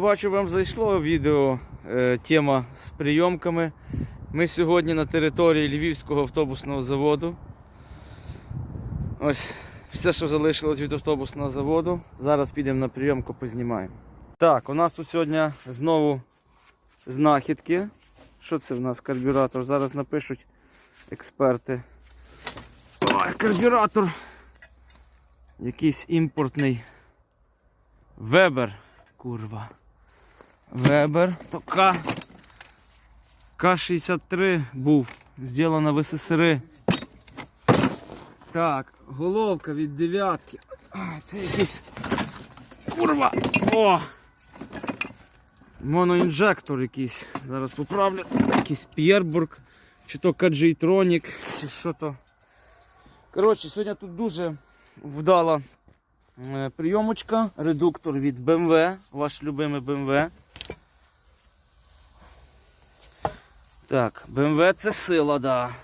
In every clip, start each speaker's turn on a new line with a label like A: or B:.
A: Бачу, вам зайшло відео е, тема з прийомками. Ми сьогодні на території Львівського автобусного заводу. Ось все, що залишилось від автобусного заводу. Зараз підемо на прийомку, познімаємо. Так, у нас тут сьогодні знову знахідки. Що це в нас карбюратор? Зараз напишуть експерти. Ой, карбюратор. Якийсь імпортний. Вебер. Курва. Вебер. К. К-63 був. Зроблена в СССР. Так, головка від дев'ятки. Це якийсь. Курва! О! Моноінжектор якийсь. Зараз поправлю. Якийсь П'єрбург. Чи то Каджейтронік, чи що то. Коротше, сьогодні тут дуже вдала е, прийомочка. Редуктор від BMW, ваш любимий BMW. Так, BMW це сила, да.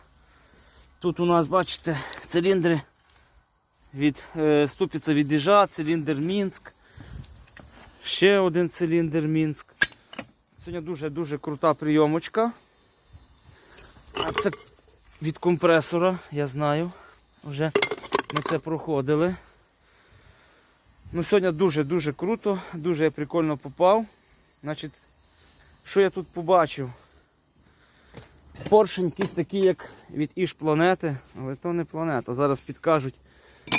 A: Тут у нас, бачите, циліндри від е, ступиця від Іжа, циліндр Мінськ. Ще один циліндр Мінськ. Сьогодні дуже-дуже крута прийомочка. А це від компресора, я знаю. Вже ми це проходили. Ну, Сьогодні дуже-дуже круто, дуже я прикольно попав. Значить, що я тут побачив? Поршень якийсь такий, як від Іж планети, але то не планета. Зараз підкажуть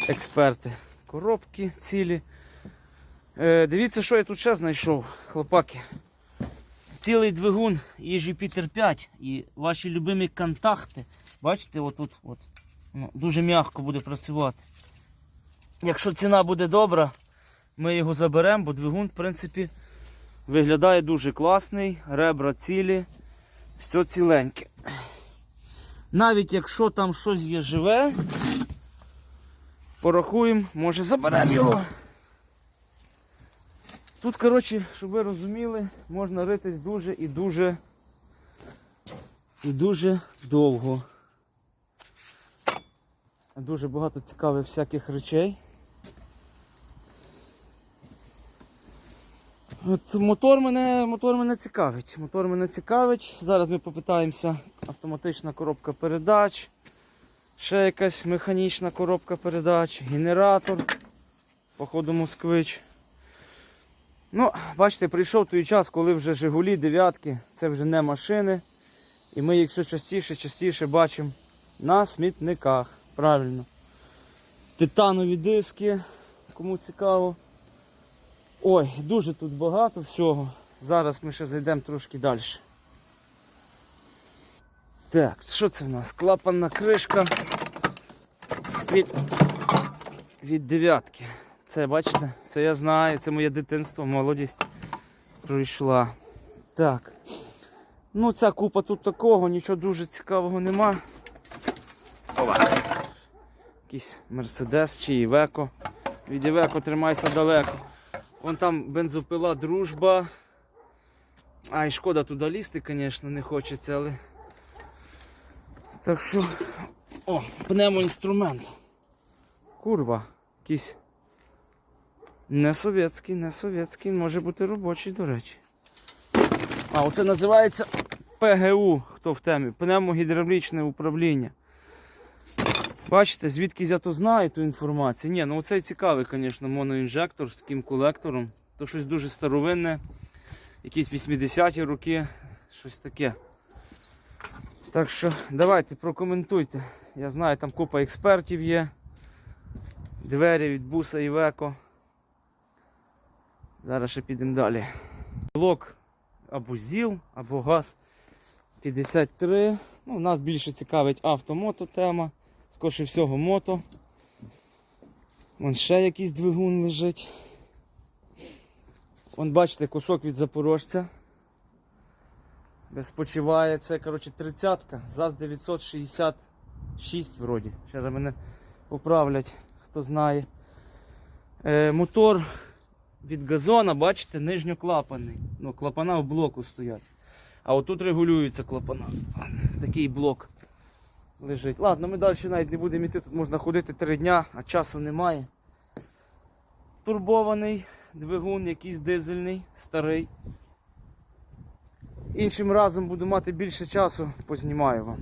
A: експерти. Коробки цілі. Е, дивіться, що я тут ще знайшов, хлопаки. Цілий двигун Іжі Пітер 5 і ваші любимі контакти. Бачите, отут от, ну, дуже м'яко буде працювати. Якщо ціна буде добра, ми його заберемо, бо двигун, в принципі, виглядає дуже класний, ребра цілі, все ціленьке. Навіть якщо там щось є живе, порахуємо, може заберемо його. Тут, коротше, щоб ви розуміли, можна ритись дуже і дуже і дуже довго. Дуже багато цікавих всяких речей. От мотор мене, мотор мене цікавить. Мотор мене цікавить. Зараз ми попитаємося автоматична коробка передач, ще якась механічна коробка передач, генератор, походу москвич. Ну, бачите, прийшов той час, коли вже Жигулі, дев'ятки, це вже не машини. І ми їх все частіше, частіше бачимо на смітниках. Правильно. Титанові диски, кому цікаво. Ой, дуже тут багато всього. Зараз ми ще зайдемо трошки далі. Так, що це в нас? Клапанна кришка від, від дев'ятки. Це, бачите, це я знаю, це моє дитинство, молодість пройшла. Так. Ну, ця купа тут такого, нічого дуже цікавого нема. Ова. Якийсь Мерседес чи Івеко. Від Івеко тримайся далеко. Вон там бензопила, дружба. Ай, шкода туди лізти, звісно, не хочеться, але. Так що. О, пневмоінструмент. Курва, якийсь. Не совєтський, не совєтський, може бути робочий, до речі. А, оце називається ПГУ, хто в темі, пневмогідравлічне управління. Бачите, звідки я то знаю ту інформацію. Ні, ну оцей цікавий, звісно, моноінжектор з таким колектором. То щось дуже старовинне, якісь 80-ті роки, щось таке. Так що давайте прокоментуйте. Я знаю, там купа експертів є. Двері від буса і веко. Зараз ще підемо далі. Блок або ЗІЛ, або ГАЗ 53. Ну, Нас більше цікавить авто-мото тема. Скорше всього мото. Вон ще якийсь двигун лежить. Вон бачите кусок від запорожця. Безпочиває. Це коротше 30-ка. ЗАЗ 966 вроді. Ще раз мене поправлять, хто знає. Е, мотор від газона, бачите, нижньоклапаний. Ну, клапана в блоку стоять. А отут регулюється клапана. Такий блок лежить. Ладно, ми далі навіть не будемо йти, тут можна ходити три дня, а часу немає. Турбований двигун, якийсь дизельний, старий. Іншим разом буду мати більше часу, познімаю вам.